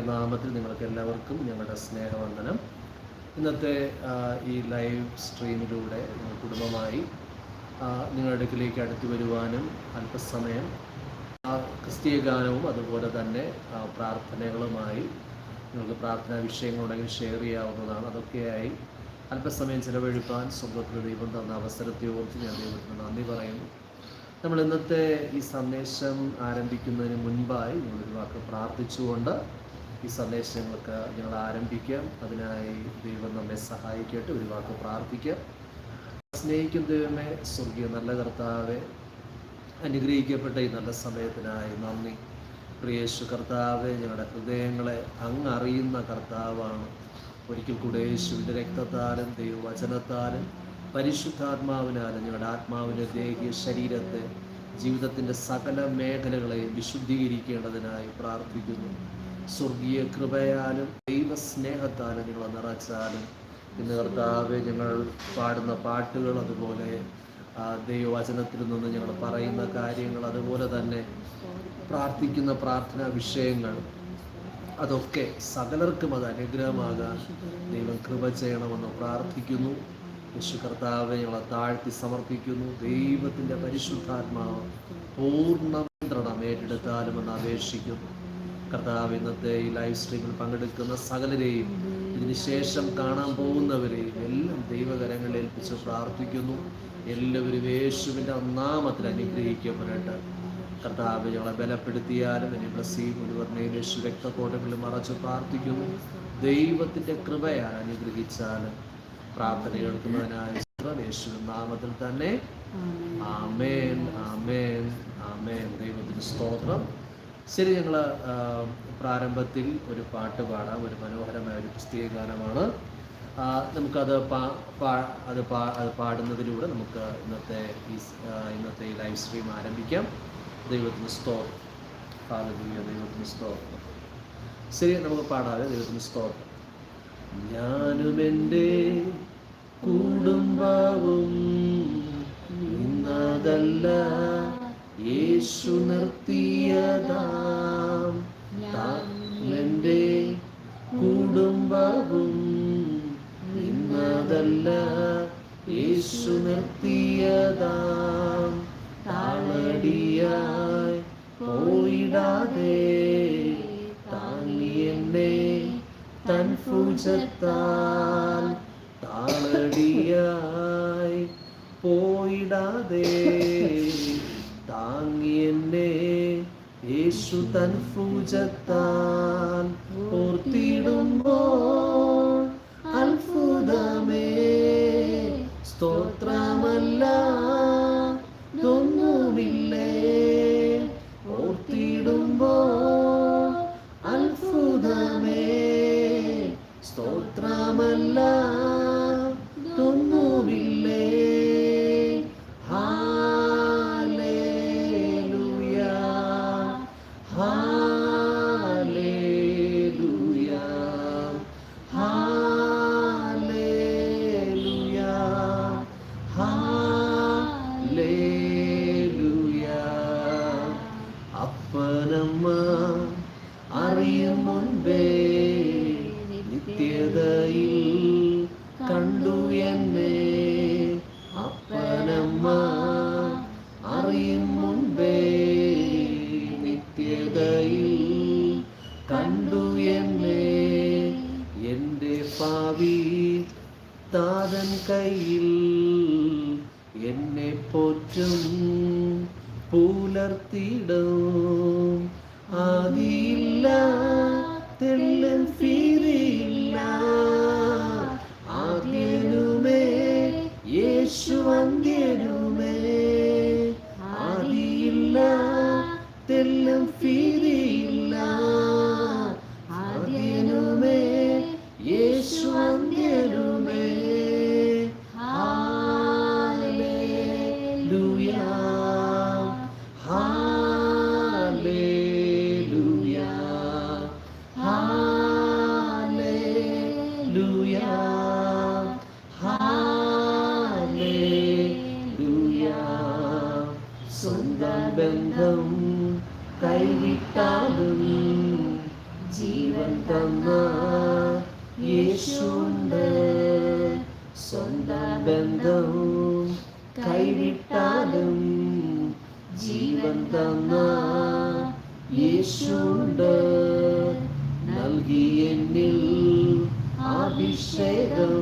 നാമത്തിൽ നിങ്ങൾക്ക് എല്ലാവർക്കും ഞങ്ങളുടെ സ്നേഹവന്ദനം. ഇന്നത്തെ ഈ ലൈവ് സ്ട്രീമിലൂടെ കുടുംബമായി നിങ്ങളുടെ അടുക്കിലേക്ക് അടുത്തു വരുവാനും അല്പസമയം ക്രിസ്തീയ ഗാനവും അതുപോലെ തന്നെ പ്രാർത്ഥനകളുമായി നിങ്ങൾക്ക് പ്രാർത്ഥനാ വിഷയങ്ങളുണ്ടെങ്കിൽ ഷെയർ ചെയ്യാവുന്നതാണ്. അതൊക്കെയായി അല്പസമയം ചിലവഴിപ്പാൻ സ്വന്തത്തിന് ദൈവം തന്ന അവസരത്തെ ഓർത്ത് ഞാൻ ദൈവത്തിന് നന്ദി പറയുന്നു. നമ്മൾ ഇന്നത്തെ ഈ സന്ദേശം ആരംഭിക്കുന്നതിന് മുൻപായി ഞങ്ങളൊരു വാക്ക് പ്രാർത്ഥിച്ചുകൊണ്ട് ഈ സന്ദേശങ്ങളൊക്കെ ഞങ്ങൾ ആരംഭിക്കാം അതിനായി ദൈവം നമ്മെ സഹായിക്കട്ടെ. ഒരു വാക്ക് പ്രാർത്ഥിക്കാം സ്നേഹിക്കും ദൈവമേ. സ്വർഗീയ നല്ല കർത്താവെ അനുഗ്രഹിക്കപ്പെട്ട ഈ നല്ല സമയത്തിനായി നന്ദി. പ്രിയേശു കർത്താവെ ഞങ്ങളുടെ ഹൃദയങ്ങളെ അങ്ങ് അറിയുന്ന കർത്താവാണ്. ഒരിക്കൽ കൂടെ യേശുവിന്റെ രക്തത്താലും ദൈവവചനത്താലും പരിശുദ്ധാത്മാവിനാലും ഞങ്ങളുടെ ആത്മാവിന്റെ ദേഹിയ ശരീരത്തെ ജീവിതത്തിന്റെ സകല മേഖലകളെയും വിശുദ്ധീകരിക്കേണ്ടതിനായി പ്രാർത്ഥിക്കുന്നു. സ്വർഗീയ കൃപയാലും ദൈവസ്നേഹത്താലും നിങ്ങൾ നിറച്ചാലും. ഇന്ന് കർത്താവ് ഞങ്ങൾ പാടുന്ന പാട്ടുകൾ അതുപോലെ ദൈവവചനത്തിൽ നിന്ന് ഞങ്ങൾ പറയുന്ന കാര്യങ്ങൾ അതുപോലെ തന്നെ പ്രാർത്ഥിക്കുന്ന പ്രാർത്ഥനാ വിഷയങ്ങൾ അതൊക്കെ സകലർക്കും അത് അനുഗ്രഹമാകാൻ ദൈവം കൃപ ചെയ്യണമെന്ന് പ്രാർത്ഥിക്കുന്നു. യേശു കർത്താവ് ഞങ്ങളെ താഴ്ത്തി സമർപ്പിക്കുന്നു. ദൈവത്തിന്റെ പരിശുദ്ധാത്മാവ് പൂർണ നിയന്ത്രണം ഏറ്റെടുത്താലുമെന്ന് അപേക്ഷിക്കുന്നു. കർത്താവ് ഇന്നത്തെ ഈ ലൈവ് സ്ട്രീമിൽ പങ്കെടുക്കുന്ന സകലരെയും ഇതിനുശേഷം കാണാൻ പോകുന്നവരെയും എല്ലാം ദൈവകരങ്ങളിൽ ഏൽപ്പിച്ച് പ്രാർത്ഥിക്കുന്നു. എല്ലാവരും യേശുവിന്റെ ഒന്നാമത്തിൽ അനുഗ്രഹിക്കപ്പെടട്ടെ. കർത്താവ് ഞങ്ങളെ ബലപ്പെടുത്തിയാലും എന്നെ ബ്ലസ്സിയും മുഴുവനെയും യേശു രക്തക്കോട്ടങ്ങളിൽ മറച്ച് പ്രാർത്ഥിക്കുന്നു. ദൈവത്തിന്റെ കൃപയാൽ അനുഗ്രഹിച്ചാലും പ്രാർത്ഥന കേൾക്കുന്നതിനായി യേശു നാമത്തിൽ തന്നെ. ആമേൻ. ആമേൻ ആമേൻ ദൈവത്തിന്റെ സ്തോത്രം. ശരി ഞങ്ങൾ പ്രാരംഭത്തിൽ ഒരു പാട്ട് പാടാം. ഒരു മനോഹരമായ ഒരു ക്രിസ്തീയ ഗാനമാണ്. നമുക്കത് പാ പാ അത് പാ അത് പാടുന്നതിലൂടെ നമുക്ക് ഇന്നത്തെ ഈ ഇന്നത്തെ ഈ ലൈവ് സ്ട്രീം ആരംഭിക്കാം. ദൈവത്തിന് സ്തോത്രം. ഹാലദൂയ ദൈവത്തിന് സ്തോത്രം. ശരി നമുക്ക് പാടാതെ ദൈവത്തിന് സ്തോത്രം. ഞാനും എന്റെ കുടുംബവും ഇന്നതല്ല യേശു നിർത്തിയതാം. എന്റെ കുടുംബവും ഇന്നതല്ല. യേശു നിർത്തിയതാം. താളടിയായി പോയിടാതെ. താങ്ങി എന്നെ തൻ ഭുജത്താൽ താളടിയായി പോയിടാതെ. താങ്ങി യേശു തൻ ഭുജത്താൽ പൂർത്തിയിടുമ്പോ. അത്ഭുതമേ സ്തോത്രമല്ല അത്ഭുതമേ സ്തോത്രമല്ല. സ്വന്തം ബന്ധം കൈവിട്ടാലും ജീവൻ തന്ന യേശുണ്ട്. സ്വന്തം ബന്ധം കൈവിട്ടാലും ജീവൻ തന്ന യേശുണ്ട്. നൽകി എന്നിൽ അഭിഷേകം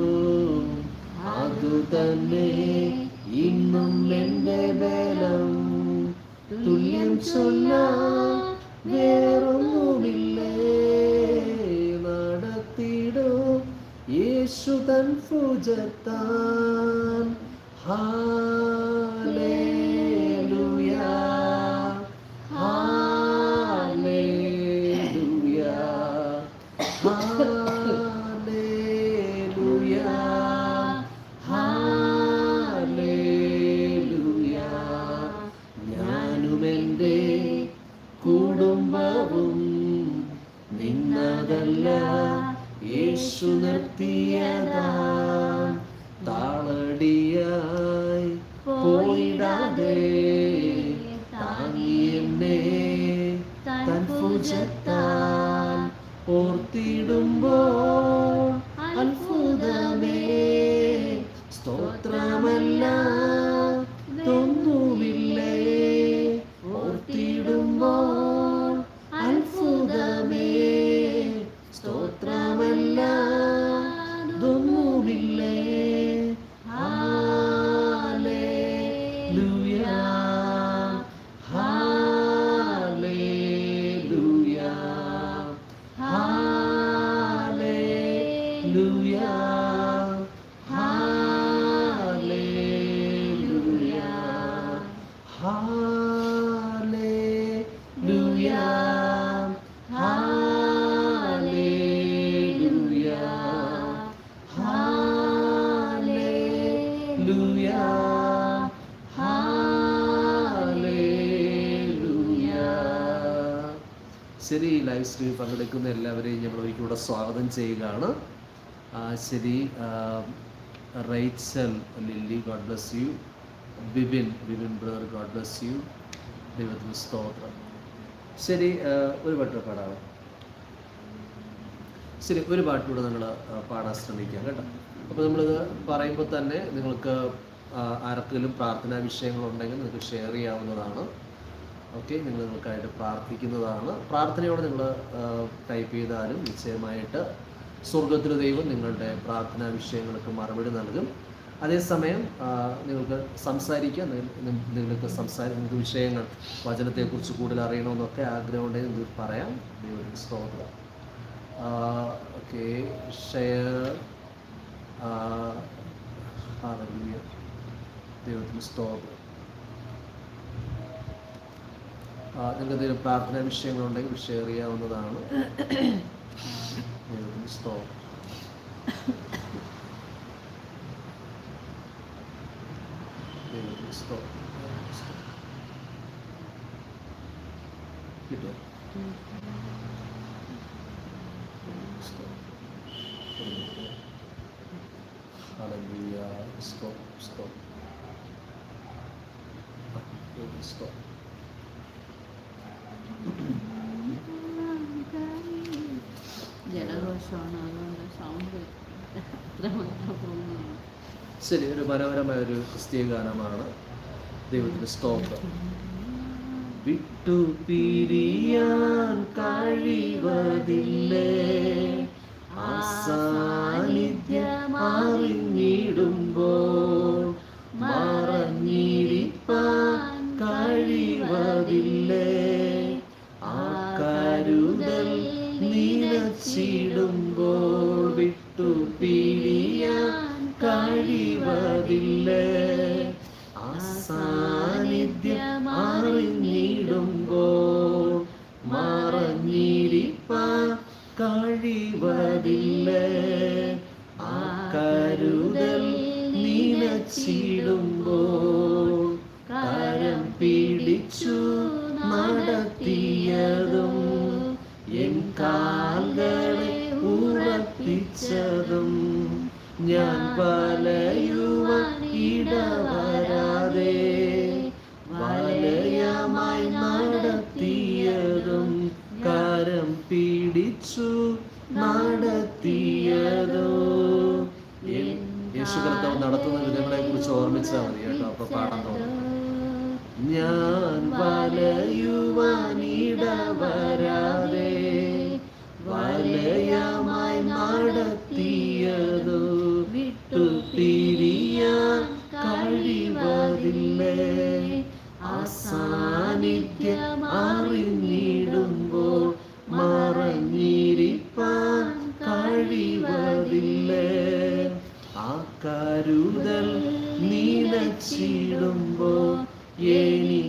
അതു തന്നെ ഇന്നും എന്റെ ബലം துல்லியம் சொல்ல வேறொன்றுமில்லை நடத்திடும். இயேசுதன் பூஜத்தான் otra maldad. ലൈവ് സ്ട്രീം പങ്കെടുക്കുന്ന എല്ലാവരെയും ഞങ്ങൾ ഒരിക്കലൂടെ സ്വാഗതം ചെയ്യുകയാണ്. ശരി റൈറ്റ്സൽ Lilly God bless you Bibin Bibin brother God bless you ദൈവത്തിന് സ്തോത്രം. ശരി ഒരു പാട്ട് പാടാം. ശരി ഒരു പാട്ടുകൂടെ നിങ്ങൾ പാടാൻ ശ്രമിക്കാം കേട്ടോ. അപ്പോൾ നമ്മളിത് പറയുമ്പോൾ തന്നെ നിങ്ങൾക്ക് ആർക്കെങ്കിലും പ്രാർത്ഥനാ വിഷയങ്ങളുണ്ടെങ്കിൽ നിങ്ങൾക്ക് ഷെയർ ചെയ്യാവുന്നതാണ്. ഓക്കെ നിങ്ങൾ നിങ്ങൾക്കായിട്ട് പ്രാർത്ഥിക്കുന്നതാണ്. പ്രാർത്ഥനയോടെ നിങ്ങൾ ടൈപ്പ് ചെയ്താലും നിശ്ചയമായിട്ട് സ്വർഗത്തിലെ ദൈവം നിങ്ങളുടെ പ്രാർത്ഥനാ വിഷയങ്ങൾക്ക് മറുപടി നൽകും. അതേസമയം നിങ്ങൾക്ക് സംസാരിക്കാൻ നിങ്ങൾക്ക് സംസാരി നിങ്ങൾക്ക് വിഷയങ്ങൾ വചനത്തെക്കുറിച്ച് കൂടുതൽ അറിയണമെന്നൊക്കെ ആഗ്രഹമുണ്ടെങ്കിൽ നിങ്ങൾക്ക് പറയാം. ദൈവത്തിന് സ്തോത്രം. ഓക്കെ ഷെയർ ദൈവത്തിന് സ്തോത്രം. നിങ്ങൾക്ക് എന്തെങ്കിലും പ്രാർത്ഥനാ വിഷയങ്ങളുണ്ടെങ്കിൽ ഷെയർ ചെയ്യാവുന്നതാണ് സ്തോത്രം കിട്ടുമോ Hallelujah. Stop, stop. Stop. ജലദോഷമാണ് അതുകൊണ്ട് സൗണ്ട് അത്ര മാത്രം പോകുന്നു ശരി ഒരു മനോഹരമായ ഒരു ക്രിസ്തീയ ഗാനമാണ് ദൈവത്തിന്റെ സ്തോത്രം. വിട്ടു പിരിയാൻ കഴിവതില്ലേ? ആ സാന്നിധ്യം അറിഞ്ഞിടുമ്പോൾ ഞാൻ വലയുവാൻ ഇടവരാതെ വലയമായി നടത്തിയതും കരം പിടിച്ചു നടത്തിയതോ? യേശു കർത്താവ് നടത്തുന്ന വിധങ്ങളെ കുറിച്ച് ഓർമ്മിച്ചാൽ മതി കേട്ടോ അപ്പൊ പാടാൻ തോന്നും. ഞാൻ വലയുവാനിടവരാതെ വലയമായി നടത്തിയതോ വിട്ടു പിരിയാൻ അറിഞ്ഞിടുമ്പോൾ മറഞ്ഞിരിപ്പാൻ കഴിവതില്ലേ ആ കരുതൽ എനിക്കായി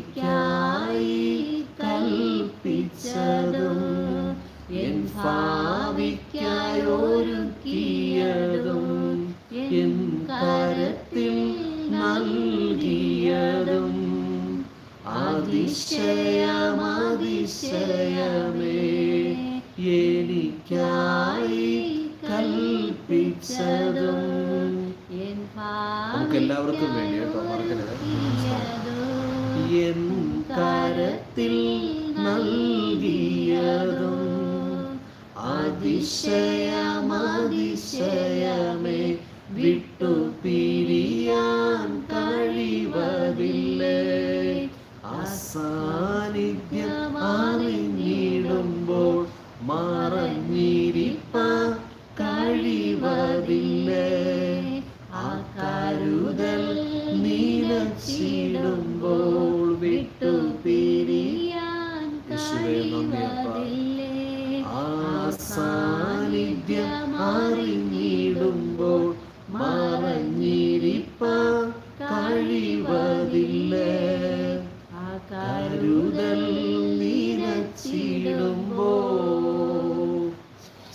അതിശയമതിശയമേ വിട്ടു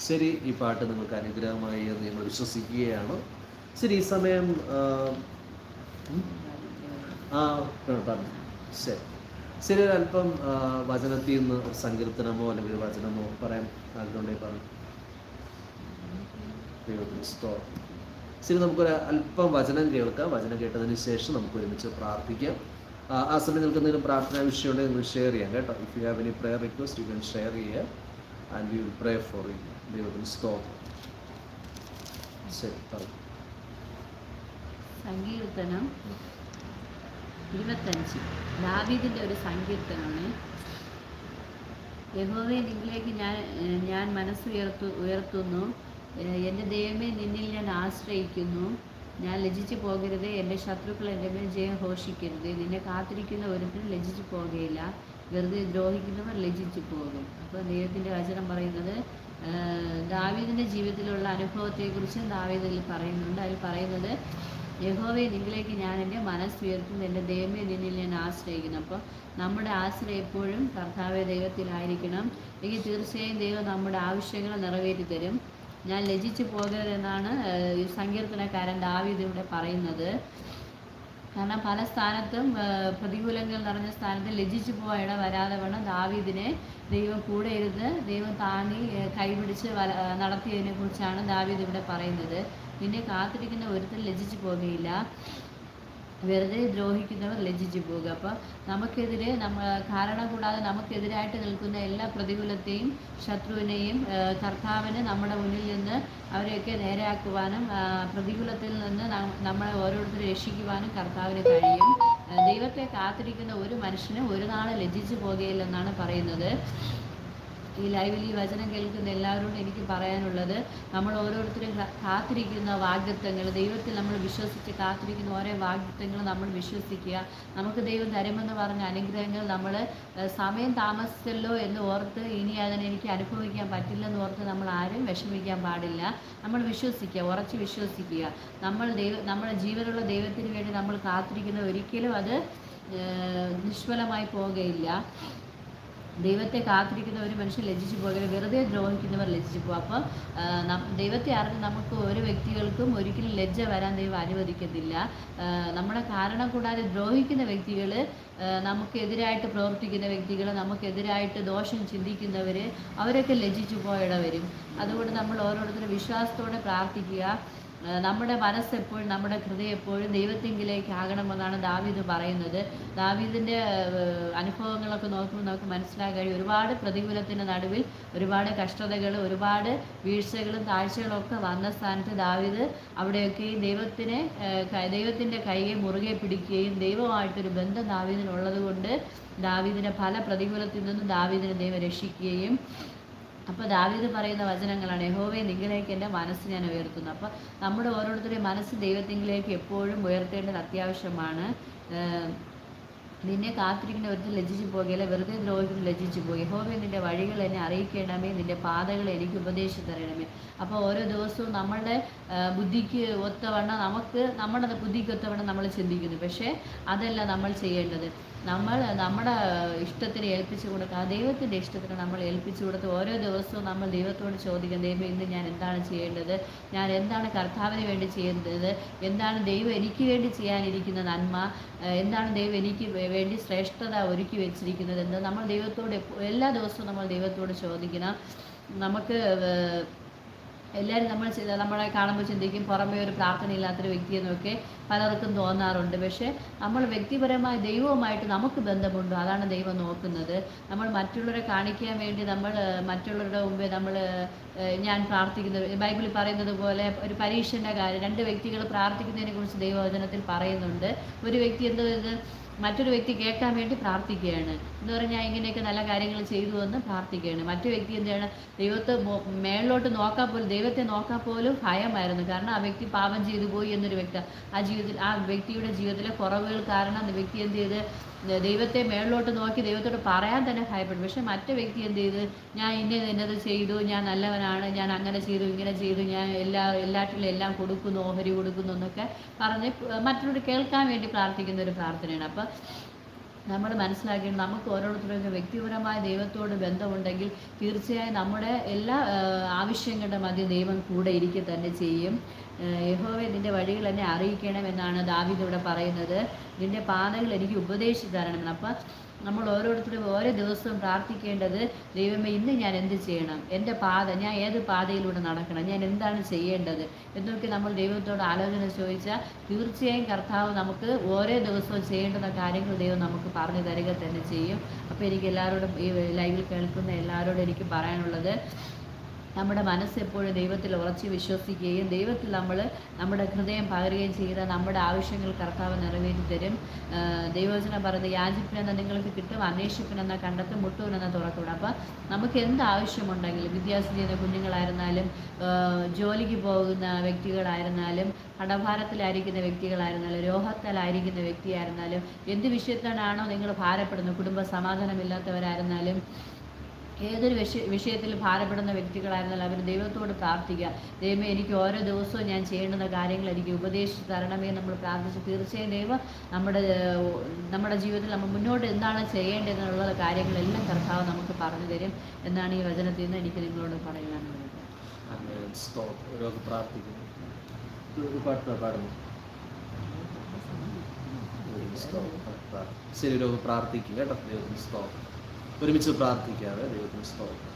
ശരി ഈ പാട്ട് നിങ്ങൾക്ക് അനുഗ്രഹമായി എന്ന് ഞങ്ങൾ വിശ്വസിക്കുകയാണ്. ശരി ഈ സമയം ആ, പറഞ്ഞു. ശരി. ശരി ഒരല്പം വചനത്തിൽ നിന്ന് സങ്കീർത്തനമോ അല്ലെങ്കിൽ വചനമോ പറയാൻ ആഗ്രഹമുണ്ടെങ്കിൽ പറഞ്ഞു. ശരി നമുക്കൊരു അല്പം വചനം കേൾക്കാം. വചനം കേട്ടതിന് ശേഷം നമുക്ക് ഒരുമിച്ച് പ്രാർത്ഥിക്കാം. ആ, സമയം നിങ്ങൾക്ക് എന്തെങ്കിലും പ്രാർത്ഥനാ വിഷയം ഉണ്ടെങ്കിൽ നിങ്ങൾ ഷെയർ ചെയ്യാം കേട്ടോ. If you have any prayer request you can share ചെയ്യുക and you will pray for you ദൈവത്തിന് സ്തോത്രം ശരി പറഞ്ഞു സങ്കീർത്തനം ഇരുപത്തഞ്ച്. ദാവീദിന്റെ ഒരു സങ്കീർത്തനമാണ്. യഹോവയെ നിങ്ങളിലേക്ക് ഞാൻ ഞാൻ മനസ്സുയർത്തു ഉയർത്തുന്നു. എന്റെ ദൈവമേ നിന്നിൽ ഞാൻ ആശ്രയിക്കുന്നു. ഞാൻ ലജിച്ചു പോകരുത്. എന്റെ ശത്രുക്കൾ എന്റെ മേൽ ജയം ഘോഷിക്കരുത്. നിന്നെ കാത്തിരിക്കുന്ന ഒരുത്തിനും ലജിച്ചു പോകുകയില്ല വെറുതെ ദ്രോഹിക്കുന്നവർ ലജിച്ചു പോകും. അപ്പോൾ ദൈവത്തിന്റെ വചനം പറയുന്നത് ദാവീദിന്റെ ജീവിതത്തിലുള്ള അനുഭവത്തെക്കുറിച്ച് ദാവീദിൽ പറയുന്നുണ്ട്. അതിൽ പറയുന്നത് യഹോവെ നിങ്ങളിലേക്ക് ഞാൻ എന്റെ മനസ്സുയർത്തുന്നു എന്റെ ദൈവമേ നിന്നിൽ ഞാൻ ആശ്രയിക്കുന്നു. അപ്പോൾ നമ്മുടെ ആശ്രയം എപ്പോഴും കർത്താവെ ദൈവത്തിലായിരിക്കണം. എനിക്ക് തീർച്ചയായും ദൈവം നമ്മുടെ ആവശ്യങ്ങൾ നിറവേറ്റി തരും ഞാൻ ലജിച്ചു പോകരുതെന്നാണ് സങ്കീർത്തനക്കാരൻ ദാവീദ് ഇവിടെ പറയുന്നത്. കാരണം പല സ്ഥാനത്തും പ്രതികൂലങ്ങൾ നിറഞ്ഞ സ്ഥാനത്ത് ലജിച്ചു പോയ ഇട വരാതെ വേണം ദാവീദിനെ ദൈവം കൂടെ ഇരുന്ന് ദൈവം താങ്ങി കൈപിടിച്ച് വല നടത്തിയതിനെ കുറിച്ചാണ് ദാവീദ് ഇവിടെ പറയുന്നത്. നിന്നെ കാത്തിരിക്കുന്ന ഒരുത്തൻ ലജിച്ചു പോകുകയില്ല വെറുതെ ദ്രോഹിക്കുന്നവർ ലജ്ജിച്ചു പോകുക. അപ്പോൾ നമുക്കെതിരെ നമ്മ കാരണം കൂടാതെ നമുക്കെതിരായിട്ട് നിൽക്കുന്ന എല്ലാ പ്രതികൂലത്തെയും ശത്രുവിനെയും കർത്താവിന് നമ്മുടെ മുന്നിൽ നിന്ന് അവരെയൊക്കെ നേരെയാക്കുവാനും പ്രതികൂലത്തിൽ നിന്ന് നമ്മളെ ഓരോരുത്തരെ രക്ഷിക്കുവാനും കർത്താവിന് കഴിയും. ദൈവത്തെ കാത്തിരിക്കുന്ന ഒരു മനുഷ്യനും ഒരു നാൾ ലജ്ജിച്ചു പോകുകയില്ലെന്നാണ് പറയുന്നത്. ഈ ലൈവിൽ ഈ വചനം കേൾക്കുന്ന എല്ലാവരോടും എനിക്ക് പറയാനുള്ളത് നമ്മൾ ഓരോരുത്തരും കാത്തിരിക്കുന്ന വാഗ്ദത്തങ്ങൾ ദൈവത്തിൽ നമ്മൾ വിശ്വസിച്ച് കാത്തിരിക്കുന്ന ഓരോ വാഗ്ദത്തങ്ങൾ നമ്മൾ വിശ്വസിക്കുക. നമുക്ക് ദൈവം തരുമെന്ന് പറഞ്ഞ അനുഗ്രഹങ്ങൾ നമ്മൾ സമയം താമസിച്ചല്ലോ എന്ന് ഓർത്ത് ഇനി അതിനെ എനിക്ക് അനുഭവിക്കാൻ പറ്റില്ലെന്ന് ഓർത്ത് നമ്മൾ ആരും വിഷമിക്കാൻ പാടില്ല. നമ്മൾ വിശ്വസിക്കുക ഉറച്ച് വിശ്വസിക്കുക. നമ്മൾ ദൈവ നമ്മുടെ ജീവനുള്ള ദൈവത്തിന് വേണ്ടി നമ്മൾ കാത്തിരിക്കുന്ന ഒരിക്കലും അത് നിഷ്ഫലമായി പോകുകയില്ല ദൈവത്തെ കാത്തിരിക്കുന്ന ഒരു മനുഷ്യൻ ലജ്ജിച്ചു പോകരുത് വെറുതെ ദ്രോഹിക്കുന്നവർ ലജ്ജിച്ചു പോകും. അപ്പോൾ ദൈവത്തെ അറിഞ്ഞ് നമുക്ക് ഓരോ വ്യക്തികൾക്കും ഒരിക്കലും ലജ്ജ വരാൻ ദൈവം അനുവദിക്കത്തില്ല. നമ്മളെ കാരണം കൂടാതെ ദ്രോഹിക്കുന്ന വ്യക്തികൾ നമുക്കെതിരായിട്ട് പ്രവർത്തിക്കുന്ന വ്യക്തികൾ നമുക്കെതിരായിട്ട് ദോഷം ചിന്തിക്കുന്നവർ അവരൊക്കെ ലജ്ജിച്ചു പോയിട വരും അതുകൊണ്ട് നമ്മൾ ഓരോരുത്തരും വിശ്വാസത്തോടെ പ്രാർത്ഥിക്കുക. നമ്മുടെ മനസ്സെപ്പോഴും നമ്മുടെ ഹൃദയം എപ്പോഴും ദൈവത്തെങ്കിലേക്ക് ആകണമെന്നാണ് ദാവീദ് പറയുന്നത്. ദാവീദിന്റെ അനുഭവങ്ങളൊക്കെ നോക്കുമ്പോൾ നമുക്ക് മനസ്സിലാക്കാൻ കഴിയും. ഒരുപാട് പ്രതികൂലത്തിന്റെ നടുവിൽ ഒരുപാട് കഷ്ടതകൾ ഒരുപാട് വീഴ്ചകളും താഴ്ചകളും ഒക്കെ വന്ന സ്ഥാനത്ത് ദാവീദ് അവിടെയൊക്കെ ദൈവത്തിനെ ദൈവത്തിന്റെ കൈയെ മുറുകെ പിടിക്കുകയും ദൈവമായിട്ടൊരു ബന്ധം ദാവീദിനുള്ളത് കൊണ്ട് ദാവീദിനെ പല പ്രതികൂലത്തിൽ നിന്നും ദാവീദിനെ ദൈവം രക്ഷിക്കുകയും അപ്പോൾ ദാവീദ് പറയുന്ന വചനങ്ങളാണ് യഹോവയെ നിങ്ങളിലേക്ക് എന്റെ മനസ്സ് ഞാൻ ഉയർത്തുന്നു. അപ്പോൾ നമ്മുടെ ഓരോരുത്തരുടെയും മനസ്സ് ദൈവത്തിങ്കിലേക്ക് എപ്പോഴും ഉയർത്തേണ്ടത് അത്യാവശ്യമാണ്. നിന്നെ കാത്തിരിക്കുന്ന ഒരുത്തിൽ ലജ്ജിച്ചു പോകുകയില്ല വെറുതെ ദ്രോഹിക്കുന്നു ലജ്ജിച്ചു പോകും. യഹോവെ നിന്റെ വഴികൾ എന്നെ അറിയിക്കണമേ നിന്റെ പാതകൾ എനിക്ക് ഉപദേശി തരണമേ. അപ്പോൾ ഓരോ ദിവസവും നമ്മളുടെ ബുദ്ധിക്ക് ഒത്തവണ്ണം നമുക്ക് നമ്മുടെ ബുദ്ധിക്ക് ഒത്തവണ്ണം നമ്മൾ ചിന്തിക്കുന്നു. പക്ഷേ അതല്ല നമ്മൾ ചെയ്യേണ്ടത്. നമ്മൾ നമ്മുടെ ഇഷ്ടത്തിന് ഏൽപ്പിച്ചു കൊടുക്കുക ദൈവത്തിന്റെ ഇഷ്ടത്തിന് നമ്മൾ ഏൽപ്പിച്ചു കൊടുത്ത് ഓരോ ദിവസവും നമ്മൾ ദൈവത്തോട് ചോദിക്കും ദൈവം ഇന്ന് ഞാൻ എന്താണ് ചെയ്യേണ്ടത്? ഞാൻ എന്താണ് കർത്താവിന് വേണ്ടി ചെയ്യേണ്ടത്? എന്താണ് ദൈവം എനിക്ക് വേണ്ടി ചെയ്യാനിരിക്കുന്ന നന്മ? എന്താണ് ദൈവം എനിക്ക് വേണ്ടി ശ്രേഷ്ഠത ഒരുക്കി വെച്ചിരിക്കുന്നത്? എന്ന് നമ്മൾ ദൈവത്തോട് എല്ലാ ദിവസവും നമ്മൾ ദൈവത്തോട് ചോദിക്കണം. നമുക്ക് എല്ലാവരും നമ്മൾ ചെയ്ത നമ്മളെ കാണുമ്പോൾ ചിന്തിക്കും പുറമേ ഒരു പ്രാർത്ഥനയില്ലാത്തൊരു വ്യക്തിയെന്നൊക്കെ പലർക്കും തോന്നാറുണ്ട്. പക്ഷേ നമ്മൾ വ്യക്തിപരമായ ദൈവവുമായിട്ട് നമുക്ക് ബന്ധമുണ്ടോ? അതാണ് ദൈവം നോക്കുന്നത്. നമ്മൾ മറ്റുള്ളവരെ കാണിക്കാൻ വേണ്ടി നമ്മൾ മറ്റുള്ളവരുടെ മുമ്പേ നമ്മൾ ഞാൻ പ്രാർത്ഥിക്കുന്നത് ബൈബിളിൽ പറയുന്നത് പോലെ ഒരു പരീക്ഷന്റെ കാര്യം രണ്ട് വ്യക്തികൾ പ്രാർത്ഥിക്കുന്നതിനെ കുറിച്ച് ദൈവവചനത്തിൽ പറയുന്നുണ്ട്. ഒരു വ്യക്തി എന്ത് മറ്റൊരു വ്യക്തി കേൾക്കാൻ വേണ്ടി പ്രാർത്ഥിക്കുകയാണ്. എന്ന് പറഞ്ഞാൽ ഇങ്ങനെയൊക്കെ നല്ല കാര്യങ്ങൾ ചെയ്തു എന്ന് പ്രാർത്ഥിക്കുകയാണ്. മറ്റു വ്യക്തി എന്താണ്? ദൈവത്തെ മേളിലോട്ട് നോക്കാൻ പോലും ദൈവത്തെ നോക്കാൻ പോലും ഭയമായിരുന്നു. കാരണം ആ വ്യക്തി പാപം ചെയ്തു പോയി എന്നൊരു വ്യക്തി ആ ജീവിതത്തിൽ ആ വ്യക്തിയുടെ ജീവിതത്തിലെ കുറവുകൾ കാരണം വ്യക്തി എന്ത് ചെയ്ത്? ദൈവത്തെ മേളിലോട്ട് നോക്കി ദൈവത്തോട് പറയാൻ തന്നെ ഭയപ്പെട്ടു പക്ഷെ മറ്റേ വ്യക്തി എന്ത് ചെയ്ത്? ഞാൻ ഇന്നത് ഇന്നത് ചെയ്തു. ഞാൻ നല്ലവനാണ്. ഞാൻ അങ്ങനെ ചെയ്തു ഇങ്ങനെ ചെയ്തു. ഞാൻ എല്ലാ എല്ലാറ്റിലും എല്ലാം കൊടുക്കുന്നു ഓഹരി കൊടുക്കുന്നു എന്നൊക്കെ പറഞ്ഞ് മറ്റുള്ളവർ കേൾക്കാൻ വേണ്ടി പ്രാർത്ഥിക്കുന്ന ഒരു പ്രാർത്ഥനയാണ്. അപ്പം നമ്മൾ മനസ്സിലാക്കി നമുക്ക് ഓരോരുത്തർക്കും വ്യക്തിപരമായ ദൈവത്തോട് ബന്ധമുണ്ടെങ്കിൽ തീർച്ചയായും നമ്മുടെ എല്ലാ ആവശ്യങ്ങളുടെ മധ്യ ദൈവം കൂടെ ഇരിക്കുക തന്നെ ചെയ്യും. യഹോവേ നിന്റെ വഴികൾ എന്നെ അറിയിക്കണമെന്നാണ് ദാവിദ് ഇവിടെ പറയുന്നത്. നിന്റെ പാതകൾ എനിക്ക് ഉപദേശിച്ചു തരണം. അപ്പം നമ്മൾ ഓരോരുത്തരും ഓരോ ദിവസവും പ്രാർത്ഥിക്കേണ്ടത് ദൈവമേ ഇന്ന് ഞാൻ എന്ത് ചെയ്യണം? എന്റെ പാത ഞാൻ ഏത് പാതയിലൂടെ നടക്കണം? ഞാൻ എന്താണ് ചെയ്യേണ്ടത്? എന്നൊക്കെ നമ്മൾ ദൈവത്തോട് ആലോചന ചോദിച്ചാൽ തീർച്ചയായും കർത്താവ് നമുക്ക് ഓരോ ദിവസവും ചെയ്യേണ്ടുന്ന കാര്യങ്ങൾ ദൈവം നമുക്ക് പറഞ്ഞു തരിക തന്നെ ചെയ്യും. അപ്പോൾ എനിക്ക് എല്ലാവരോടും ഈ ലൈവിൽ കേൾക്കുന്ന എല്ലാവരോടും എനിക്ക് പറയാനുള്ളത് നമ്മുടെ മനസ്സ് എപ്പോഴും ദൈവത്തിൽ ഉറച്ച് വിശ്വസിക്കുകയും ദൈവത്തിൽ നമ്മൾ നമ്മുടെ ഹൃദയം പകരുകയും ചെയ്താൽ നമ്മുടെ ആവശ്യങ്ങൾ കർത്താവ് നിറവേറ്റി തരും. ദൈവവചനം പറയുന്നത് യാചിപ്പിനെന്ന നിങ്ങൾക്ക് കിട്ടും അന്വേഷിപ്പിനെന്ന കണ്ടെത്തും മുട്ടുവിനെന്ന തുറക്കൂടും അപ്പം നമുക്ക് എന്ത് ആവശ്യമുണ്ടെങ്കിലും വിദ്യാഭ്യാസം ചെയ്യുന്ന കുഞ്ഞുങ്ങളായിരുന്നാലും ജോലിക്ക് പോകുന്ന വ്യക്തികളായിരുന്നാലും കടഭാരത്തിലായിരിക്കുന്ന വ്യക്തികളായിരുന്നാലും രോഗത്താലായിരിക്കുന്ന വ്യക്തിയായിരുന്നാലും എന്ത് വിഷയത്തിലാണോ നിങ്ങൾ ഭാരപ്പെടുന്നത് കുടുംബ സമാധാനമില്ലാത്തവരായിരുന്നാലും ഏതൊരു വിഷയ വിഷയത്തിൽ ഭാരപ്പെടുന്ന വ്യക്തികളായിരുന്നാലും അവർ ദൈവത്തോട് പ്രാർത്ഥിക്കുക. ദൈവമേ എനിക്ക് ഓരോ ദിവസവും ഞാൻ ചെയ്യേണ്ടുന്ന കാര്യങ്ങൾ എനിക്ക് ഉപദേശിച്ച് തരണമേ നമ്മൾ പ്രാർത്ഥിച്ച് തീർച്ചയായും ദൈവം നമ്മുടെ നമ്മുടെ ജീവിതത്തിൽ നമ്മൾ മുന്നോട്ട് എന്താണ് ചെയ്യേണ്ടതെന്നുള്ള കാര്യങ്ങളെല്ലാം കർത്താവ് നമുക്ക് പറഞ്ഞു തരും എന്നാണ് ഈ വചനത്തിൽ നിന്ന് എനിക്ക് നിങ്ങളോട് പറയാനുള്ളത് ശരി രോഗം പ്രാർത്ഥിക്കുക കേട്ടോ. ദൈവത്തിന് സ്തോത്രം. ഒരുമിച്ച് പ്രാർത്ഥിക്കാതെ ദൈവത്തിന് സ്തോത്രം.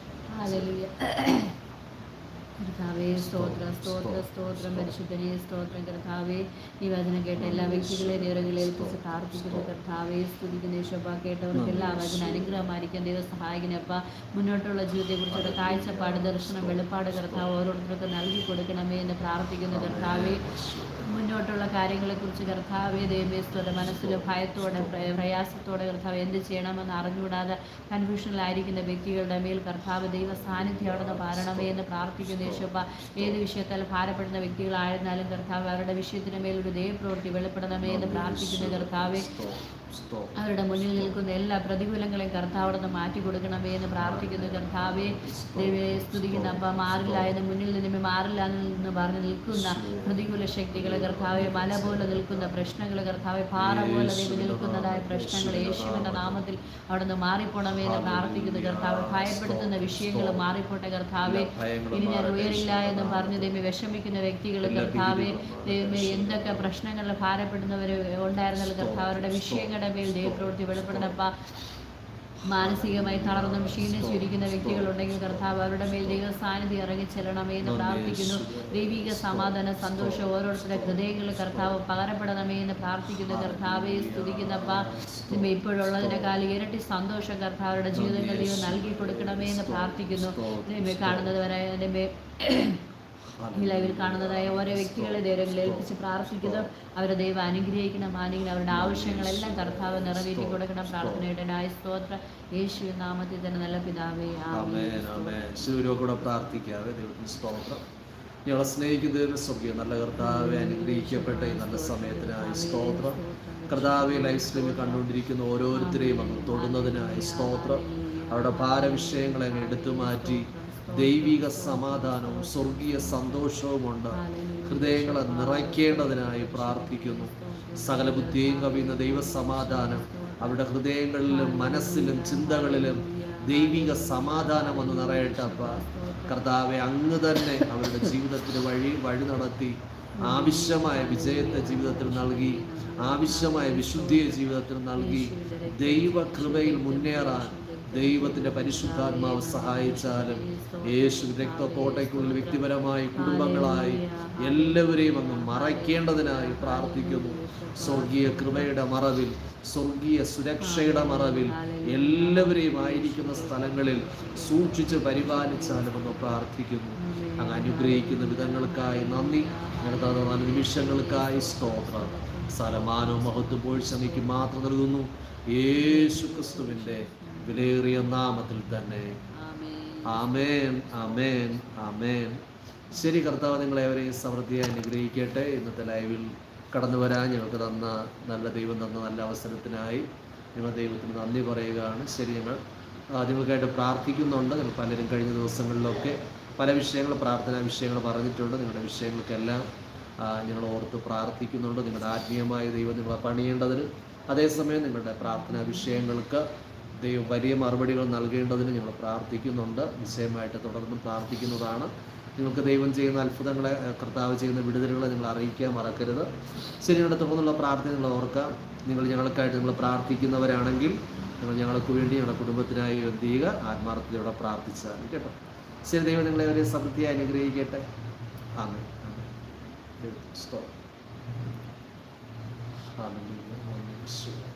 കർത്താവേ സ്തോത്രം സ്തോത്ര സ്തോത്രം പരിശുദ്ധനെ സ്തോത്രം കർത്താവേ. ഈ വചനം കേട്ട എല്ലാ വ്യക്തികളെയും നിറകളെ ഏൽപ്പിച്ച് പ്രാർത്ഥിക്കുന്നു കർത്താവേ. സ്തുതിക്കുന്ന യേശോപ്പ കേട്ടവർക്ക് എല്ലാ വചന അനുഗ്രഹമായിരിക്കും. ദൈവം സഹായിക്കണപ്പ മുന്നോട്ടുള്ള ജീവിതത്തെക്കുറിച്ചുള്ള കാഴ്ചപ്പാട് ദർശനം വെളിപ്പാട് കർത്താവ് ഓരോരുത്തർക്കും നൽകി കൊടുക്കണമേ എന്ന് പ്രാർത്ഥിക്കുന്നു കർത്താവേ. മുന്നോട്ടുള്ള കാര്യങ്ങളെക്കുറിച്ച് കർത്താവേ ദൈവമേസ്തോടെ മനസ്സിൽ ഭയത്തോടെ പ്ര- പ്രയാസത്തോടെ കർത്താവ് എന്ത് ചെയ്യണമെന്ന് അറിഞ്ഞുകൂടാതെ കൺഫ്യൂഷനിലായിരിക്കുന്ന വ്യക്തികളുടെ മേൽ കർത്താവ് ദൈവ സാന്നിധ്യം അവിടെ നിന്ന് പാരണമേ എന്ന് പ്രാർത്ഥിക്കുന്നു യേശോപ്പ ഏത് വിഷയത്താൽ ഭാരപ്പെടുന്ന വ്യക്തികളായിരുന്നാലും കർത്താവ് അവരുടെ വിഷയത്തിന് മേൽ ഒരു ദൈവപ്രവൃത്തി വെളിപ്പെടണമേ എന്ന് പ്രാർത്ഥിക്കുന്ന കർത്താവേ. അവരുടെ മുന്നിൽ നിൽക്കുന്ന എല്ലാ പ്രതികൂലങ്ങളെയും കർത്താവ് അവിടെ നിന്ന് മാറ്റി കൊടുക്കണമേ എന്ന് പ്രാർത്ഥിക്കുന്നു. കർത്താവെ ദൈവയെ സ്തുതിക്കുന്ന. അപ്പ മാറില്ല എന്ന് മുന്നിൽ നിന്ന് മാറില്ല എന്ന് പറഞ്ഞ് നിൽക്കുന്ന പ്രതികൂല ശക്തികളെ കർത്താവെ മല പോലെ നിൽക്കുന്ന പ്രശ്നങ്ങൾ കർത്താവെ പാറ പോലെ ദൈവം നിൽക്കുന്നതായ പ്രശ്നങ്ങൾ യേശുവിന്റെ നാമത്തിൽ അവിടെ നിന്ന് മാറിപ്പോണമേ എന്ന് പ്രാർത്ഥിക്കുന്നു. കർത്താവ് ഭയപ്പെടുത്തുന്ന വിഷയങ്ങൾ മാറിപ്പോട്ടെ കർത്താവെ. ഇനി ഞാൻ ഉയരില്ല എന്ന് പറഞ്ഞ് ദൈവം വിഷമിക്കുന്ന വ്യക്തികൾ കർത്താവെ ദൈവമേ എന്തൊക്കെ പ്രശ്നങ്ങളിൽ ഭാരപ്പെടുന്നവർ ഉണ്ടായിരുന്നാൽ കർത്താവ് അവരുടെ വിഷയങ്ങളുടെ മേൽ ദൈവപ്രവൃത്തി വെളിപ്പെടണപ്പ മാനസികമായി തളർന്നും ക്ഷീണിച്ചിരിക്കുന്ന വ്യക്തികളുണ്ടെങ്കിൽ കർത്താവ് അവരുടെ മേൽ ദൈവ സാന്നിധ്യം ഇറങ്ങി ചെല്ലണമേ എന്ന് പ്രാർത്ഥിക്കുന്നു. ദൈവിക സമാധാന സന്തോഷം ഓരോരുത്തരുടെ ഹൃദയങ്ങളിൽ കർത്താവ് പകരപ്പെടണമേ എന്ന് പ്രാർത്ഥിക്കുന്നു. കർത്താവെ സ്തുതിക്കുന്നപ്പ. ഇപ്പോഴുള്ളതിനേക്കാൾ ഇരട്ടി സന്തോഷം കർത്താവരുടെ ജീവിതങ്ങളിൽ നൽകി കൊടുക്കണമേ എന്ന് പ്രാർത്ഥിക്കുന്നു. കാണുന്നത് വരെ ഈ ലൈവിൽ കാണുന്നതായ ഓരോ വ്യക്തികളെ ദൈവങ്ങളിൽ ഏൽപ്പിച്ച് പ്രാർത്ഥിക്കുന്നു. അവരെ ദൈവം അനുഗ്രഹിക്കണം. ആണെങ്കിൽ അവരുടെ ആവശ്യങ്ങളെല്ലാം കർത്താവ് നിറവേറ്റി കൊടുക്കണം. പ്രാർത്ഥനയുടെ സ്തോത്ര. യേശു നാമത്തിൽ തന്നെ നല്ല പിതാവേ കൂടെ പ്രാർത്ഥിക്കാതെ ദൈവത്തിന് സ്തോത്രം. ഞങ്ങളെ സ്നേഹിക്കുന്ന ദൈവം സ്വകീയ നല്ല കർത്താവെ അനുഗ്രഹിക്കപ്പെട്ട ഈ നല്ല സമയത്തിനായി സ്തോത്രം. കർത്താവെ ലൈഫ് സ്ട്രീമിൽ കണ്ടുകൊണ്ടിരിക്കുന്ന ഓരോരുത്തരെയും അങ്ങ് തൊടുന്നതിനായി സ്തോത്രം. അവരുടെ ഭാരവിഷയങ്ങളെ അങ്ങ് എടുത്തു മാറ്റി ദൈവിക സമാധാനവും സ്വർഗീയ സന്തോഷവും കൊണ്ട് ഹൃദയങ്ങളെ നിറയ്ക്കേണ്ടതിനായി പ്രാർത്ഥിക്കുന്നു. സകല ബുദ്ധിയും കവിയുന്ന ദൈവസമാധാനം അവരുടെ ഹൃദയങ്ങളിലും മനസ്സിലും ചിന്തകളിലും ദൈവിക സമാധാനം ഒന്ന് നിറയട്ടെ അപ്പ. കർത്താവെ അങ്ങ് തന്നെ അവരുടെ ജീവിതത്തിന് വഴി വഴി നടത്തി ആവശ്യമായ വിജയത്തെ ജീവിതത്തിൽ നൽകി ആവശ്യമായ വിശുദ്ധിയെ ജീവിതത്തിൽ നൽകി ദൈവ കൃപയിൽ മുന്നേറാൻ ദൈവത്തിന്റെ പരിശുദ്ധാത്മാവ് സഹായിച്ചാലും യേശു രക്തത്തോട്ടയ്ക്കുള്ളിൽ വ്യക്തിപരമായി കുടുംബങ്ങളായി എല്ലാവരെയും അങ്ങ് മറയ്ക്കേണ്ടതിനായി പ്രാർത്ഥിക്കുന്നു. സ്വർഗീയ കൃപയുടെ മറവിൽ സ്വർഗീയ സുരക്ഷയുടെ മറവിൽ എല്ലാവരെയും ആയിരിക്കുന്ന സ്ഥലങ്ങളിൽ സൂക്ഷിച്ച് പരിപാലിച്ചാലും എന്ന് പ്രാർത്ഥിക്കുന്നു. അങ്ങ് അനുഗ്രഹിക്കുന്ന വിധങ്ങൾക്കായി നന്ദി. നാല് നിമിഷങ്ങൾക്കായി സ്തോത്രം. സലമാനവും മഹത്വം പോഴ്ചമയ്ക്ക് മാത്രം നൽകുന്നു. യേശു ക്രിസ്തുവിന്റെ വിലയേറിയ നാമത്തിൽ തന്നെ. ആമേൻ. ആമേൻ ആമേൻ ശരി കർത്താവ് നിങ്ങളെവരെയും സമൃദ്ധിയായി അനുഗ്രഹിക്കട്ടെ. ഇന്നത്തെ ലൈവിൽ കടന്നു വരാൻ ഞങ്ങൾക്ക് തന്ന നല്ല ദൈവം തന്ന നല്ല അവസരത്തിനായി ഞങ്ങൾ ദൈവത്തിന് നന്ദി പറയുകയാണ്. ശരി ഞങ്ങൾ ആ, നിങ്ങൾക്കായിട്ട് പ്രാർത്ഥിക്കുന്നുണ്ട്. നിങ്ങൾ പലരും കഴിഞ്ഞ ദിവസങ്ങളിലൊക്കെ പല വിഷയങ്ങൾ പ്രാർത്ഥനാ വിഷയങ്ങൾ പറഞ്ഞിട്ടുണ്ട്. നിങ്ങളുടെ വിഷയങ്ങൾക്കെല്ലാം ഞങ്ങൾ ഓർത്ത് പ്രാർത്ഥിക്കുന്നുണ്ട്. നിങ്ങളുടെ ആത്മീയമായ ദൈവം നിങ്ങളെ പണിയേണ്ടതിന്. അതേസമയം നിങ്ങളുടെ പ്രാർത്ഥനാ വിഷയങ്ങൾക്ക് ദൈവം വലിയ മറുപടികൾ നൽകേണ്ടതിന് ഞങ്ങൾ പ്രാർത്ഥിക്കുന്നുണ്ട്. നിശ്ചയമായിട്ട് തുടർന്നും പ്രാർത്ഥിക്കുന്നതാണ്. നിങ്ങൾക്ക് ദൈവം ചെയ്യുന്ന അത്ഭുതങ്ങളെ കർത്താവ് ചെയ്യുന്ന വിടുതലുകളെ നിങ്ങൾ അറിയിക്കാൻ മറക്കരുത്. ശരി നിങ്ങളുടെ തുടർന്നുള്ള പ്രാർത്ഥന നിങ്ങൾ ഓർക്കാം നിങ്ങൾ ഞങ്ങൾക്കായിട്ട് നിങ്ങൾ പ്രാർത്ഥിക്കുന്നവരാണെങ്കിൽ നിങ്ങൾ ഞങ്ങൾക്ക് വേണ്ടി ഞങ്ങളുടെ കുടുംബത്തിനായി എന്ത് ചെയ്യുക? ആത്മാർത്ഥതയോടെ പ്രാർത്ഥിച്ചാൽ കേട്ടോ. ശരി ദൈവം നിങ്ങളെ ഒരു സമൃദ്ധി അനുഗ്രഹിക്കട്ടെ. ആമേൻ. ഈശോയെ.